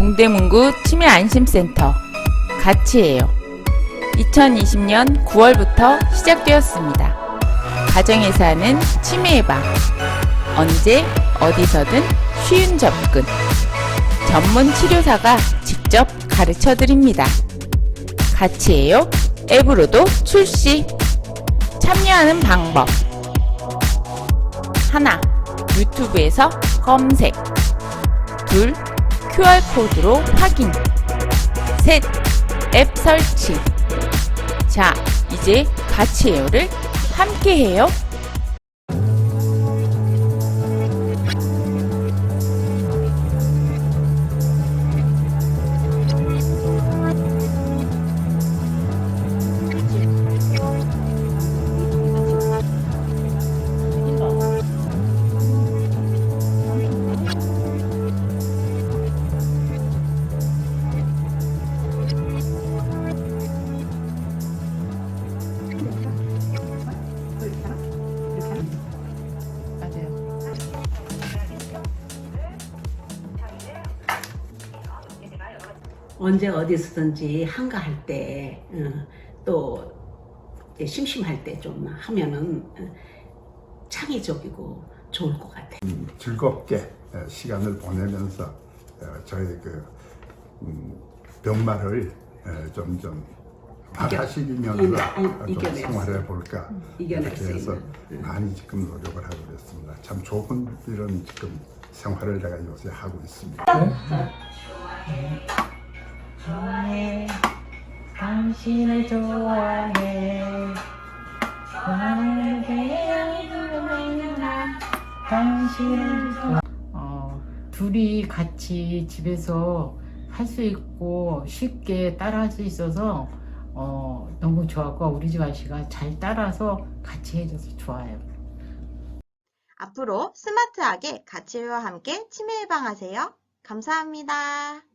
동대문구 치매 안심센터 같이해요. 2020년 9월부터 시작되었습니다. 가정에서 하는 치매 예방. 언제 어디서든 쉬운 접근. 전문 치료사가 직접 가르쳐 드립니다. 같이해요. 앱으로도 출시. 참여하는 방법. 하나. 유튜브에서 검색. 둘. QR코드로 확인. 셋. 앱 설치. 자, 이제 같이 해요를 함께 해요. 언제 어디서든지 한가할 때, 어, 또 심심할 때 좀 하면은 어, 창의적이고 좋을 것 같아. 즐겁게 에, 시간을 보내면서 어, 저희 그 음, 병마를 에, 점점 하시면서 이겨- 이- 좀 이겨낼 수 생활해 볼까 이겨낼 이렇게 수 해서 있는. 음. 많이 지금 노력을 하고 있습니다. 참 좋은 이런 지금 생활을 내가 요새 하고 있습니다. 좋아해 당신을 좋아해 나에게 누구나 당신을 좋아 어, 둘이 같이 집에서 할 수 있고 쉽게 따라할 수 있어서 어, 너무 좋았고 우리 집 아씨가 잘 따라서 같이 해줘서 좋아요. 앞으로 스마트하게 가치와 함께 치매 예방하세요. 감사합니다.